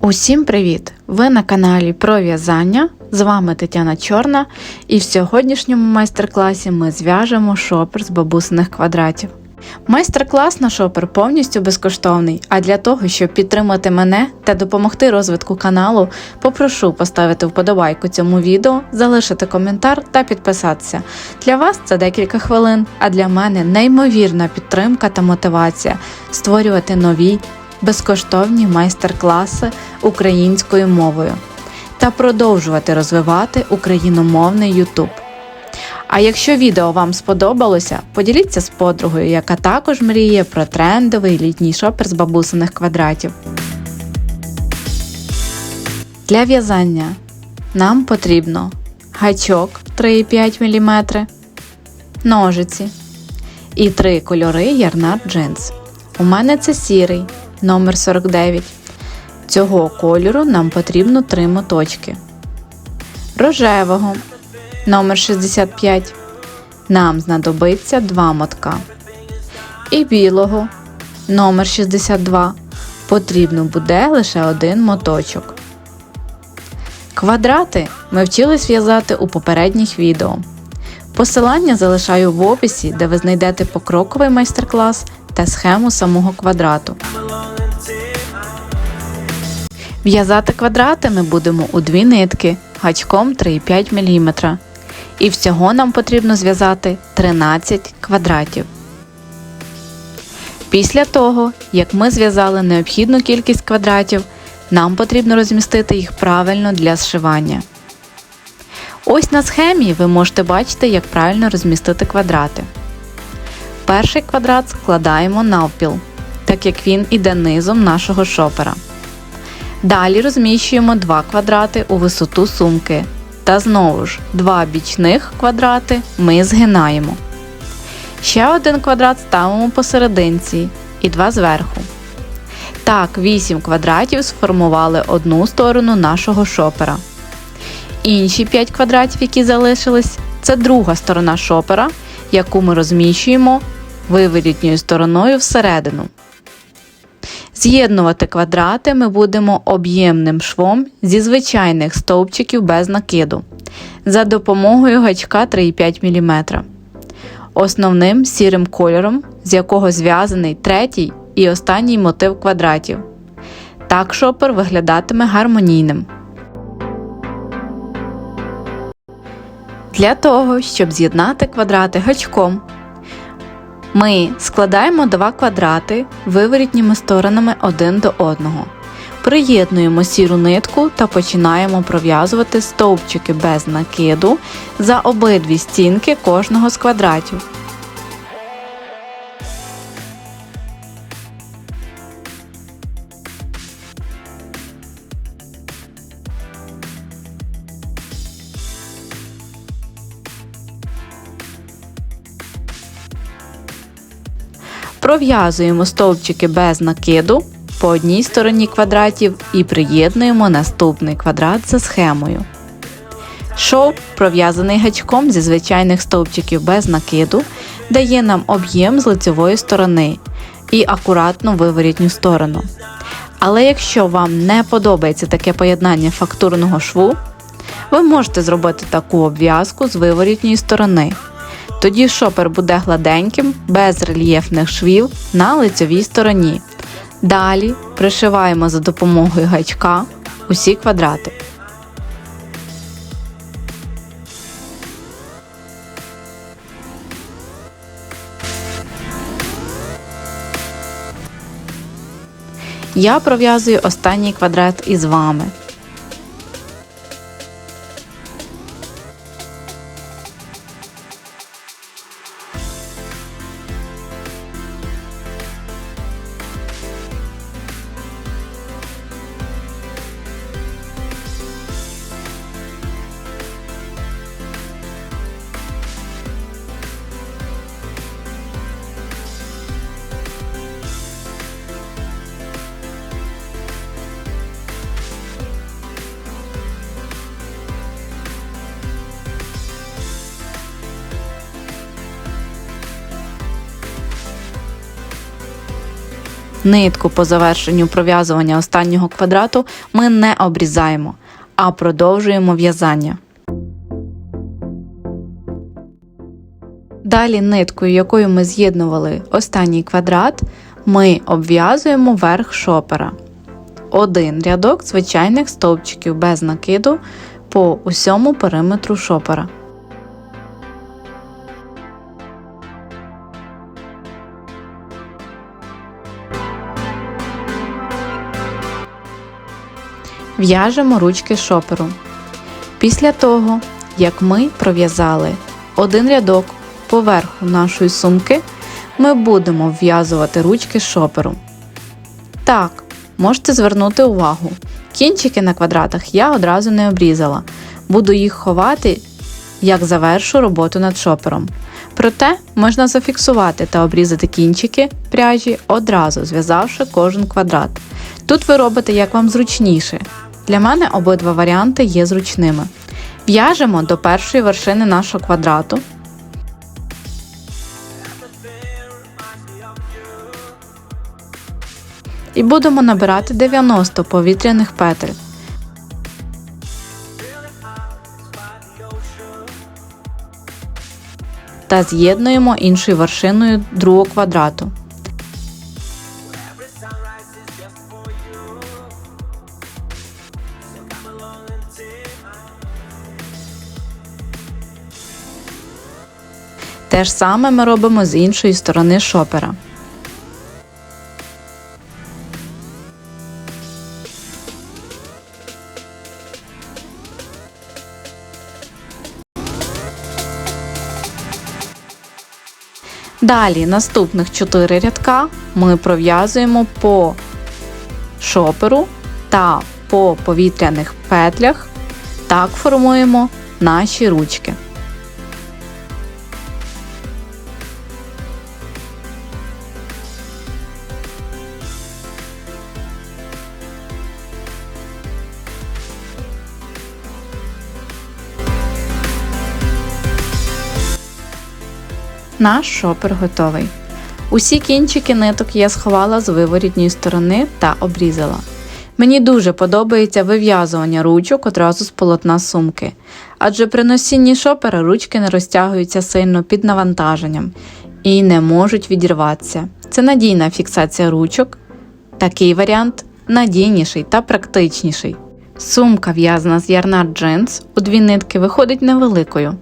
Усім привіт! Ви на каналі про в'язання. З вами Тетяна Чорна, і в сьогоднішньому майстер-класі ми зв'яжемо шопер з бабусиних квадратів. Майстер-клас на шопер повністю безкоштовний, а для того, щоб підтримати мене та допомогти розвитку каналу, попрошу поставити вподобайку цьому відео, залишити коментар та підписатися. Для вас це декілька хвилин, а для мене неймовірна підтримка та мотивація створювати нові безкоштовні майстер-класи українською мовою та продовжувати розвивати україномовний YouTube. А якщо відео вам сподобалося, поділіться з подругою, яка також мріє про трендовий літній шопер з бабусиних квадратів. Для в'язання нам потрібно гачок 3,5 мм, ножиці і три кольори ярнар джинс. У мене це сірий номер 49. Цього кольору нам потрібно три моточки. Рожевого номер 65. Нам знадобиться два мотка. І білого номер 62. Потрібно буде лише один моточок. Квадрати ми вчились в'язати у попередніх відео. Посилання залишаю в описі, де ви знайдете покроковий майстер-клас та схему самого квадрату. В'язати квадрати ми будемо у дві нитки гачком 3,5 мм. І всього нам потрібно зв'язати 13 квадратів. Після того, як ми зв'язали необхідну кількість квадратів, нам потрібно розмістити їх правильно для зшивання. Ось на схемі ви можете бачити, як правильно розмістити квадрати. Перший квадрат складаємо навпіл, так як він іде низом нашого шопера. Далі розміщуємо два квадрати у висоту сумки. Та знову ж два бічних квадрати ми згинаємо. Ще один квадрат ставимо посерединці і два зверху. Так, 8 квадратів сформували одну сторону нашого шопера. Інші 5 квадратів, які залишились, це друга сторона шопера, яку ми розміщуємо виворітньою стороною всередину. З'єднувати квадрати ми будемо об'ємним швом зі звичайних стовпчиків без накиду за допомогою гачка 3,5 мм. Основним сірим кольором, з якого зв'язаний третій і останній мотив квадратів. Так шопер виглядатиме гармонійним. Для того, щоб з'єднати квадрати гачком, ми складаємо два квадрати виворітніми сторонами один до одного. Приєднуємо сіру нитку та починаємо пров'язувати стовпчики без накиду за обидві стінки кожного з квадратів. Пров'язуємо стовпчики без накиду по одній стороні квадратів і приєднуємо наступний квадрат за схемою. Шов, пров'язаний гачком зі звичайних стовпчиків без накиду, дає нам об'єм з лицевої сторони і акуратну виворітню сторону. Але якщо вам не подобається таке поєднання фактурного шву, ви можете зробити таку обв'язку з виворітньої сторони. Тоді шопер буде гладеньким, без рельєфних швів на лицевій стороні. Далі пришиваємо за допомогою гачка усі квадрати. Я пров'язую останній квадрат із вами. Нитку по завершенню пров'язування останнього квадрату ми не обрізаємо, а продовжуємо в'язання. Далі ниткою, якою ми з'єднували останній квадрат, ми обв'язуємо верх шопера. Один рядок звичайних стовпчиків без накиду по усьому периметру шопера. В'яжемо ручки шоперу. Після того, як ми пров'язали один рядок поверху нашої сумки, ми будемо вв'язувати ручки шоперу. Так, можете звернути увагу. Кінчики на квадратах я одразу не обрізала. Буду їх ховати, як завершу роботу над шопером. Проте можна зафіксувати та обрізати кінчики пряжі одразу, зв'язавши кожен квадрат. Тут ви робите як вам зручніше. Для мене обидва варіанти є зручними. В'яжемо до першої вершини нашого квадрату. І будемо набирати 90 повітряних петель. Та з'єднуємо іншою вершиною другого квадрату. Те ж саме ми робимо з іншої сторони шопера. Далі наступних 4 рядка ми пров'язуємо по шоперу та по повітряних петлях. Так формуємо наші ручки. Наш шопер готовий. Усі кінчики ниток я сховала з виворітньої сторони та обрізала. Мені дуже подобається вив'язування ручок одразу з полотна сумки, адже при носінні шопера ручки не розтягуються сильно під навантаженням і не можуть відірватися. Це надійна фіксація ручок. Такий варіант надійніший та практичніший. Сумка в'язана з ярнар джинс у дві нитки виходить невеликою.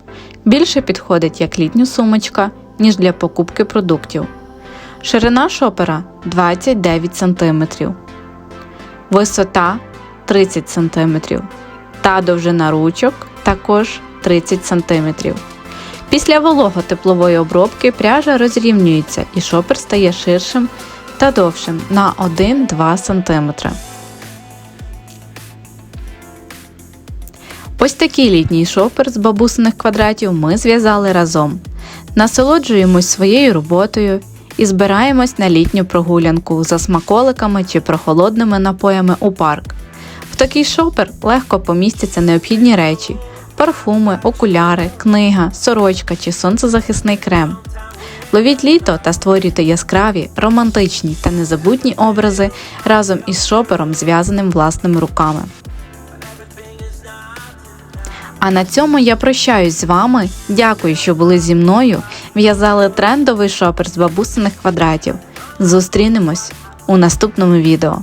Більше підходить як літня сумочка, ніж для покупки продуктів. Ширина шопера 29 см, висота 30 см та довжина ручок також 30 см. Після волого-теплової обробки пряжа розрівнюється і шопер стає ширшим та довшим на 1-2 см. Ось такий літній шопер з бабусиних квадратів ми зв'язали разом. Насолоджуємось своєю роботою і збираємось на літню прогулянку за смаколиками чи прохолодними напоями у парк. В такий шопер легко помістяться необхідні речі: парфуми, окуляри, книга, сорочка чи сонцезахисний крем. Ловіть літо та створюйте яскраві, романтичні та незабутні образи разом із шопером, зв'язаним власними руками. А на цьому я прощаюсь з вами. Дякую, що були зі мною. В'язали трендовий шопер з бабусиних квадратів. Зустрінемось у наступному відео.